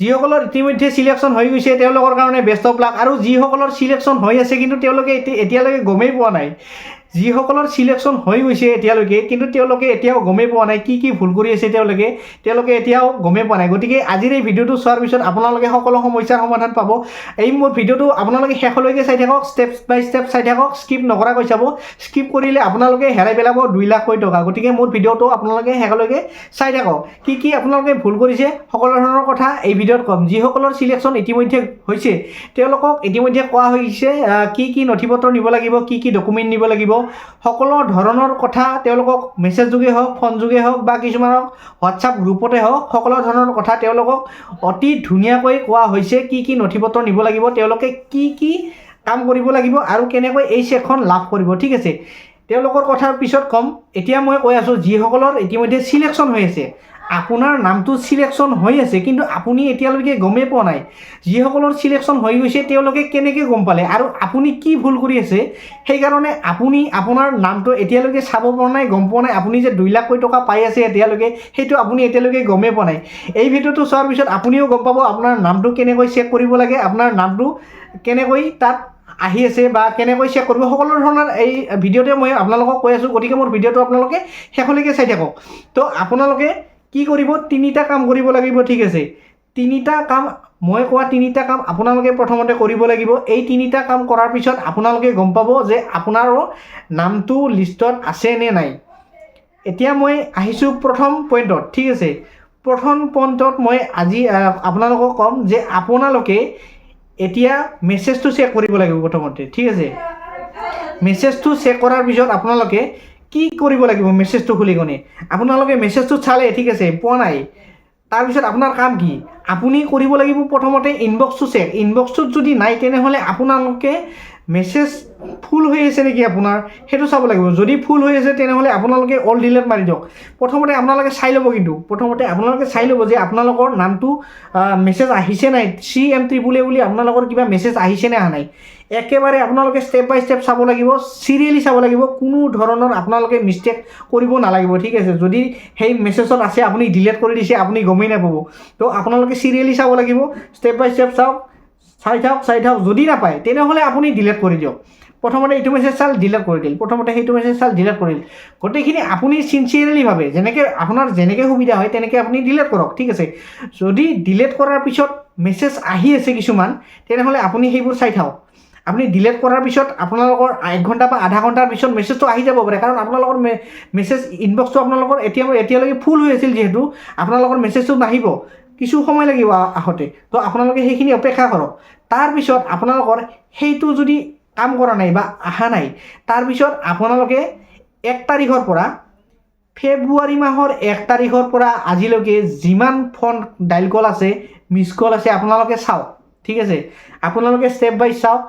যিসকলৰ ইতিমধ্যে চিলেকশ্যন হৈ গৈছে তেওঁলোকৰ কাৰণে বেষ্ট অফ লাক আৰু যিসকলৰ চিলেকশ্যন হৈ আছে কিন্তু তেওঁলোকে এতি- এতিয়ালৈকে গমেই পোৱা নাই। যিসকলৰ চিলেকশ্যন হৈ গৈছে এতিয়ালৈকে কিন্তু তেওঁলোকে এতিয়াও গমেই পোৱা নাই কি কি ভুল কৰি আছে তেওঁলোকে। তেওঁলোকে এতিয়াও গমেই পোৱা নাই। গতিকে আজিৰ এই ভিডিঅ'টো চোৱাৰ পিছত আপোনালোকে সকলো সমস্যাৰ সমাধান পাব। এই মোৰ ভিডিঅ'টো আপোনালোকে শেষলৈকে চাই থাকক ষ্টেপ বাই ষ্টেপ চাই থাকক স্কিপ নকৰাকৈ চাব। স্কিপ কৰিলে আপোনালোকে হেৰাই পেলাব দুই লাখকৈ টকা। গতিকে মোৰ ভিডিঅ'টো আপোনালোকে শেষলৈকে চাই থাকক। কি কি আপোনালোকে ভুল কৰিছে সকলো ধৰণৰ কথা এই ভিডিঅ'ত ক'ম। যিসকলৰ চিলেকশ্যন ইতিমধ্যে হৈছে তেওঁলোকক ইতিমধ্যে কোৱা হৈছে কি কি নথি পত্ৰ নিব লাগিব কি কি ডকুমেণ্ট নিব লাগিব। সকলো ধৰণৰ কথা তেওঁলোকক মেছেজ যোগে হওক ফোন যোগে হওক বা কিছুমানক হোৱাটছআপ গ্ৰুপতে হওক সকলো ধৰণৰ কথা তেওঁলোকক অতি ধুনীয়াকৈ কোৱা হৈছে কি কি নথি পত্ৰ নিব লাগিব তেওঁলোকে কি কি কাম কৰিব লাগিব আৰু কেনেকৈ এই চেকখন লাভ কৰিব ঠিক আছে? তেওঁলোকৰ কথাৰ পিছত ক'ম এতিয়া মই কৈ আছোঁ যিসকলৰ ইতিমধ্যে চিলেকশ্যন হৈ আছে আপোনাৰ নামটো চিলেকশ্যন হৈ আছে, কিন্তু আপুনি এতিয়ালৈকে গমেই পোৱা নাই। যিসকলৰ চিলেকশ্যন হৈ গৈছে, তেওঁলোকে কেনেকৈ গম পালে? আৰু আপুনি কি ভুল কৰি আছে? সেইকাৰণে আপুনি আপোনাৰ নামটো এতিয়ালৈকে চাব পৰা নাই, গম পোৱা নাই। আপুনি যে দুই লাখকৈ টকা পাই আছে এতিয়ালৈকে, সেইটো আপুনি এতিয়ালৈকে গমেই পোৱা নাই। এই ভিডিঅ'টো চোৱাৰ পিছত আপুনিও গম পাব আপোনাৰ নামটো কেনেকৈ চেক কৰিব লাগে, আপোনাৰ নামটো কেনেকৈ তাত আহি আছে বা কেনেকৈ চেক কৰিব। সকলো ধৰণৰ এই ভিডিঅ'তে মই আপোনালোকক কৈ আছোঁ। গতিকে মোৰ ভিডিঅ'টো আপোনালোকে শেষলৈকে চাই থাকক। তো আপোনালোকে কি কৰিব? তিনিটা কাম কৰিব লাগিব, ঠিক আছে। তিনিটা কাম, মই কোৱা তিনিটা কাম আপোনালোকে প্ৰথমতে কৰিব লাগিব। এই তিনিটা কাম কৰাৰ পিছত আপোনালোকে গম পাব যে আপোনাৰো নামটো লিষ্টত আছে নে নাই। এতিয়া মই আহিছোঁ প্ৰথম পইণ্টত, ঠিক আছে। প্ৰথম পইণ্টত মই আজি আপোনালোকক ক'ম যে আপোনালোকে এতিয়া মেছেজটো চেক কৰিব লাগিব প্ৰথমতে, ঠিক আছে। মেছেজটো চেক কৰাৰ পিছত আপোনালোকে কি কৰিব লাগিব মেছেজটো খুলি কিনে? আপোনালোকে মেছেজটো চালে, ঠিক আছে, পোৱা নাই। তাৰপিছত আপোনাৰ কাম কি? আপুনি কৰিব লাগিব প্ৰথমতে ইনবক্সটো চেক ইনবক্সটোত যদি নাই, তেনেহ'লে আপোনালোকে মেছেজ ফুল হৈ আছে নেকি আপোনাৰ? সেইটো চাব লাগিব। যদি ফুল হৈ আছে, তেনেহ'লে আপোনালোকে অল ডিলেট মাৰি দিয়ক। প্ৰথমতে আপোনালোকে চাই ল'ব কিন্তু। প্ৰথমতে আপোনালোকে চাই ল'ব যে আপোনালোকৰ নামটো মেছেজ আহিছে নাই? চি এম ত্ৰিপুল এ বুলি আপোনালোকৰ কিবা মেছেজ আহিছে নে নাই? একেবাৰে আপোনালোকে ষ্টেপ বাই ষ্টেপ চাব লাগিব চিৰিয়েলি চাব লাগিব। কোনো ধৰণৰ আপোনালোকে মিষ্টেক কৰিব নালাগিব, ঠিক আছে? যদি সেই মেছেজত আছে, আপুনি ডিলেট কৰি দিছে, আপুনি গমেই নাপাব। তো, আপোনালোকে চিৰিয়েলি চাব লাগিব। ষ্টেপ বাই ষ্টেপ চাওক। চাই থাকক চাই থাকক যদি নাপায়, তেনেহ'লে আপুনি ডিলেট কৰি দিয়ক। প্ৰথমতে এইটো মেছেজ চাল ডিলেট কৰি দিল। প্ৰথমতে সেইটো মেছেজ চাল ডিলেট কৰিল গোটেইখিনি আপুনি চিনচিয়াৰলি ভাবে। যেনেকৈ আপোনাৰ যেনেকৈ সুবিধা হয়, তেনেকৈ আপুনি ডিলেট কৰক, ঠিক আছে? যদি ডিলেট কৰাৰ পিছত মেছেজ আহি আছে কিছুমান, তেনেহ'লে আপুনি সেইবোৰ চাই থাকক। আপুনি ডিলেট কৰাৰ পিছত আপোনালোকৰ এক ঘণ্টা বা আধা ঘণ্টাৰ পিছত মেছেজটো আহি যাব পাৰে। কাৰণ আপোনালোকৰ মে- মেছেজ ইনবক্সটো আপোনালোকৰ এতিয়া এতিয়ালৈকে ফুল হৈ আছিল যিহেতু। আপোনালোকৰ মেছেজটো নাহিব। কিছু সময় লাগিব আহোঁতে। তো আপোনালোকে সেইখিনি অপেক্ষা কৰক। তাৰপিছত আপোনালোকৰ সেইটো যদি কাম কৰা নাই বা অহা নাই তাৰপিছত আপোনালোকে এক তাৰিখৰ পৰা ফেব্ৰুৱাৰী মাহৰ এক তাৰিখৰ পৰা আজিলৈকে যিমান ফোন ডাইল কল আছে, মিছ কল আছে, আপোনালোকে চাওক। ঠিক আছে? আপোনালোকে ষ্টেপ বাই চাওক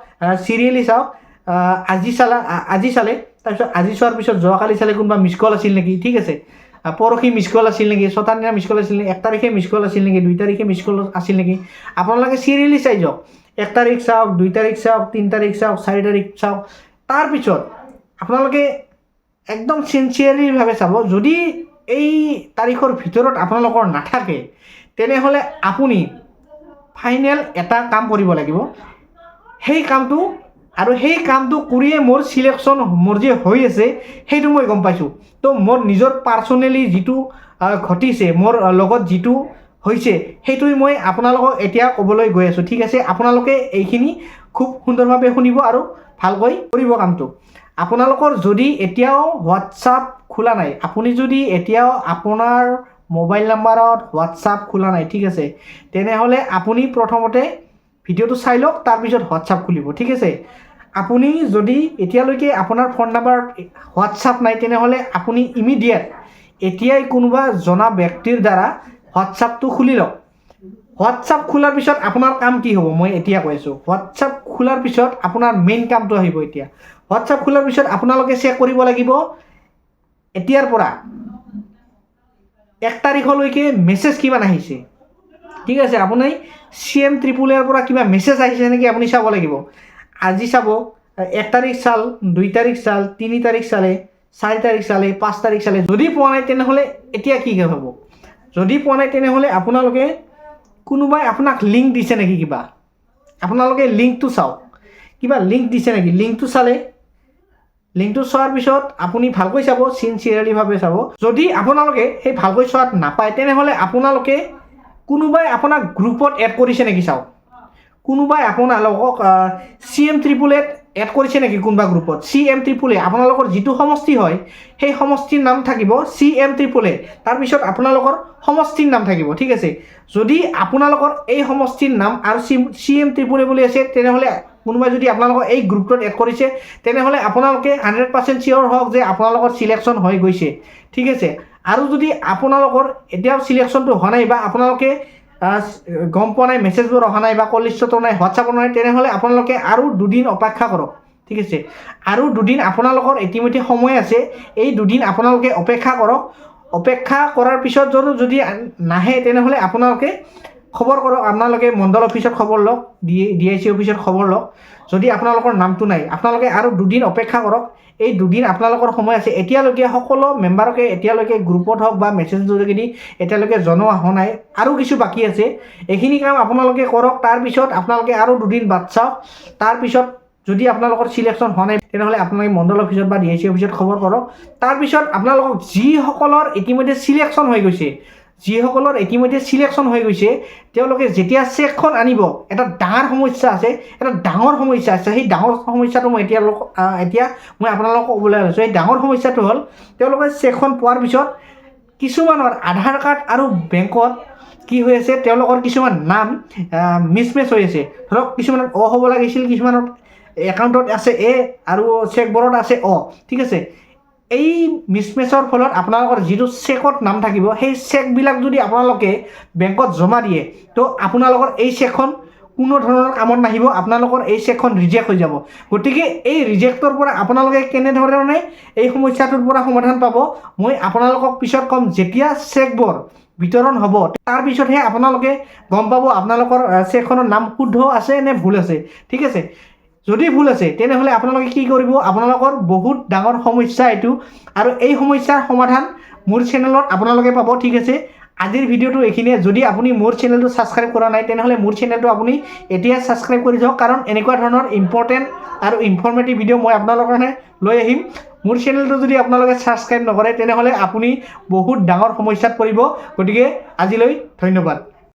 চিৰিয়েলি চাওক আজি চালা আজি চালে, তাৰপিছত আজি চোৱাৰ পিছত যোৱাকালি চালে কোনোবা মিছ কল আছিল নেকি? ঠিক আছে? পৰহি মিছ কল আছিল নেকি? ছটাৰ দিনা মিছ কল আছিল নেকি? এক তাৰিখে মিছ কল আছিল নেকি? দুই তাৰিখে মিছ কল আছিল নেকি? আপোনালোকে চিৰিয়েলি চাই যাওক। এক তাৰিখ চাওক, দুই তাৰিখ চাওক, তিনি তাৰিখ চাওক, চাৰি তাৰিখ চাওক। তাৰপিছত আপোনালোকে একদম চিনচিয়াৰলিভাৱে চাব, যদি এই তাৰিখৰ ভিতৰত আপোনালোকৰ নাথাকে, তেনেহ'লে আপুনি ফাইনেল এটা কাম কৰিব লাগিব। সেই কামটো আৰু সেই কামটো কৰিয়ে মোৰ চিলেকশ্যন মোৰ যে হৈ আছে, সেইটো মই গম পাইছোঁ। তো মোৰ নিজৰ পাৰ্চনেলি যিটো ঘটিছে, মোৰ লগত যিটো হৈছে, সেইটোৱে মই আপোনালোকক এতিয়া ক'বলৈ গৈ আছোঁ। ঠিক আছে, আপোনালোকে এইখিনি খুব সুন্দৰভাৱে শুনিব আৰু ভালকৈ কৰিব কামটো। আপোনালোকৰ যদি এতিয়াও হোৱাটছআপ খোলা নাই, আপুনি যদি এতিয়াও আপোনাৰ মোবাইল নাম্বাৰত হোৱাটছআপ খোলা নাই, ঠিক আছে, তেনেহ'লে আপুনি প্ৰথমতে ভিডিঅ'টো চাই লওক তাৰপিছত হোৱাটছআপ খুলিব, ঠিক আছে? আপুনি যদি এতিয়ালৈকে আপোনাৰ ফোন নাম্বাৰ হোৱাটছআপ নাই, তেনেহ'লে আপুনি ইমিডিয়েট এতিয়াই কোনোবা জনা ব্যক্তিৰ দ্বাৰা হোৱাটছআপটো খুলি লওক। হোৱাটছআপ খোলাৰ পিছত আপোনাৰ কাম কি হ'ব? মই এতিয়া কৈ আছোঁ। হোৱাটছআপ খোলাৰ পিছত আপোনাৰ মেইন কামটো আহিব এতিয়া। হোৱাটছআপ খোলাৰ পিছত আপোনালোকে চেক কৰিব লাগিব, এতিয়াৰ পৰা এক তাৰিখলৈকে মেছেজ কিমান আহিছে? ঠিক আছে, আপুনি চি এম ত্ৰিপুলৰ পৰা কিবা মেছেজ আহিছে নেকি আপুনি চাব লাগিব। আজি চাব, এক তাৰিখ চাল, দুই তাৰিখ চাল, তিনি তাৰিখ চালে, চাৰি তাৰিখ চালে, পাঁচ তাৰিখ চালে, যদি পোৱা নাই তেনেহ'লে এতিয়া কি হ'ব? যদি পোৱা নাই তেনেহ'লে আপোনালোকে কোনোবাই আপোনাক লিংক দিছে নেকি কিবা? আপোনালোকে লিংকটো চাওক। কিবা লিংক দিছে নেকি? লিংকটো চালে লিংকটো চোৱাৰ পিছত আপুনি ভালকৈ চাব চিনচিয়াৰলিভাৱে চাব। যদি আপোনালোকে সেই ভালকৈ চোৱাত নাপায়, তেনেহ'লে আপোনালোকে কোনোবাই আপোনাক গ্ৰুপত এড কৰিছে নেকি চাওক? কোনোবাই আপোনালোকক C M triple add add কৰিছে নেকি কোনোবা গ্ৰুপত? চি এম ত্ৰিপুল এ আপোনালোকৰ যিটো সমষ্টি হয়, সেই সমষ্টিৰ নাম থাকিব চি এম ত্ৰিপুল এ তাৰপিছত আপোনালোকৰ সমষ্টিৰ নাম থাকিব, ঠিক আছে? যদি আপোনালোকৰ এই সমষ্টিৰ নাম আৰু চি চি এম ত্ৰিপুল এ বুলি আছে, তেনেহ'লে কোনোবাই যদি আপোনালোকৰ এই গ্ৰুপটোত এড কৰিছে, তেনেহ'লে আপোনালোকে হাণ্ড্ৰেড পাৰ্চেণ্ট চিয়'ৰ হওক যে আপোনালোকৰ চিলেকশ্যন হৈ গৈছে, ঠিক আছে? আৰু যদি আপোনালোকৰ এতিয়াও চিলেকশ্যনটো হোৱা নাই বা আপোনালোকে গম পোৱা নাই মেছেজবোৰ অহা নাই বা কল লিষ্টটো নাই হোৱাটছআপৰ নাই, তেনেহ'লে আপোনালোকে আৰু দুদিন অপেক্ষা কৰক, ঠিক আছে? আৰু দুদিন আপোনালোকৰ ইতিমধ্যে সময় আছে, এই দুদিন আপোনালোকে অপেক্ষা কৰক। অপেক্ষা কৰাৰ পিছত যদি নাহে, তেনেহ'লে আপোনালোকে খবৰ কৰক আপোনালোকে মণ্ডল অফিচত খবৰ লওক, ডি ডি আই চি অফিচত খবৰ লওক। যদি আপোনালোকৰ নামটো নাই, আপোনালোকে আৰু দুদিন অপেক্ষা কৰক। এই দুদিন আপোনালোকৰ সময় আছে। এতিয়ালৈকে সকলো মেম্বাৰকে এতিয়ালৈকে গ্ৰুপত হওক বা মেছেজ যোগেদি এতিয়ালৈকে জনোৱা হোৱা নাই। আৰু কিছু বাকী আছে। এইখিনি কাম আপোনালোকে কৰক। তাৰপিছত আপোনালোকে আৰু দুদিন বাট চাওক। তাৰপিছত যদি আপোনালোকৰ চিলেকশ্যন হোৱা নাই, তেনেহ'লে আপোনালোকে মণ্ডল অফিচত বা ডি আই চি অফিচত খবৰ কৰক। তাৰপিছত আপোনালোকক যিসকলৰ ইতিমধ্যে চিলেকশ্যন হৈ গৈছে যিসকলৰ ইতিমধ্যে চিলেকশ্যন হৈ গৈছে, তেওঁলোকে যেতিয়া চেকখন আনিব, এটা ডাঙৰ সমস্যা আছে, এটা ডাঙৰ সমস্যা আছে, সেই ডাঙৰ সমস্যাটো মই এতিয়া এতিয়া মই আপোনালোকক ক'বলৈ লৈছোঁ সেই ডাঙৰ সমস্যাটো হ'ল, তেওঁলোকে চেকখন পোৱাৰ পিছত কিছুমানৰ আধাৰ কাৰ্ড আৰু বেংকত কি হৈ আছে, তেওঁলোকৰ কিছুমান নাম মিছমেচ হৈ আছে। ধৰক, কিছুমানত অ হ'ব লাগিছিল, কিছুমানত একাউণ্টত আছে এ আৰু চেকবোৰত আছে অ। ঠিক আছে? এই মিছমেচৰ ফলত আপোনালোকৰ যিটো চেকত নাম থাকিব, সেই চেকবিলাক যদি আপোনালোকে বেংকত জমা দিয়ে, তো আপোনালোকৰ এই চেকখন কোনো ধৰণৰ কামত নাহিব, আপোনালোকৰ এই চেকখন ৰিজেক্ট হৈ যাব। গতিকে এই ৰিজেক্টৰ পৰা আপোনালোকে কেনেধৰণে এই সমস্যাটোৰ পৰা সমাধান পাব, মই আপোনালোকক পিছত ক'ম যেতিয়া চেকবোৰ বিতৰণ হ'ব। তাৰপিছতহে আপোনালোকে গম পাব আপোনালোকৰ চেকখনৰ নাম শুদ্ধ আছে নে ভুল আছে। ঠিক আছে? যদি ভুল আছে, তেনেহ'লে আপোনালোকে কি কৰিব? আপোনালোকৰ বহুত ডাঙৰ সমস্যা এইটো। আৰু এই সমস্যাৰ সমাধান মোৰ চেনেলত আপোনালোকে পাব, ঠিক আছে? আজিৰ ভিডিঅ'টো এইখিনিয়ে। যদি আপুনি মোৰ চেনেলটো ছাবস্ক্ৰাইব কৰা নাই, তেনেহ'লে মোৰ চেনেলটো আপুনি এতিয়া ছাবস্ক্ৰাইব কৰি যাওক কাৰণ এনেকুৱা ধৰণৰ ইম্পৰ্টেণ্ট আৰু ইনফৰ্মেটিভ ভিডিঅ' মই আপোনালোকৰ কাৰণে লৈ আহিম। মোৰ চেনেলটো যদি আপোনালোকে ছাবস্ক্ৰাইব নকৰে, তেনেহ'লে আপুনি বহুত ডাঙৰ সমস্যাত পৰিব। গতিকে আজিলৈ ধন্যবাদ।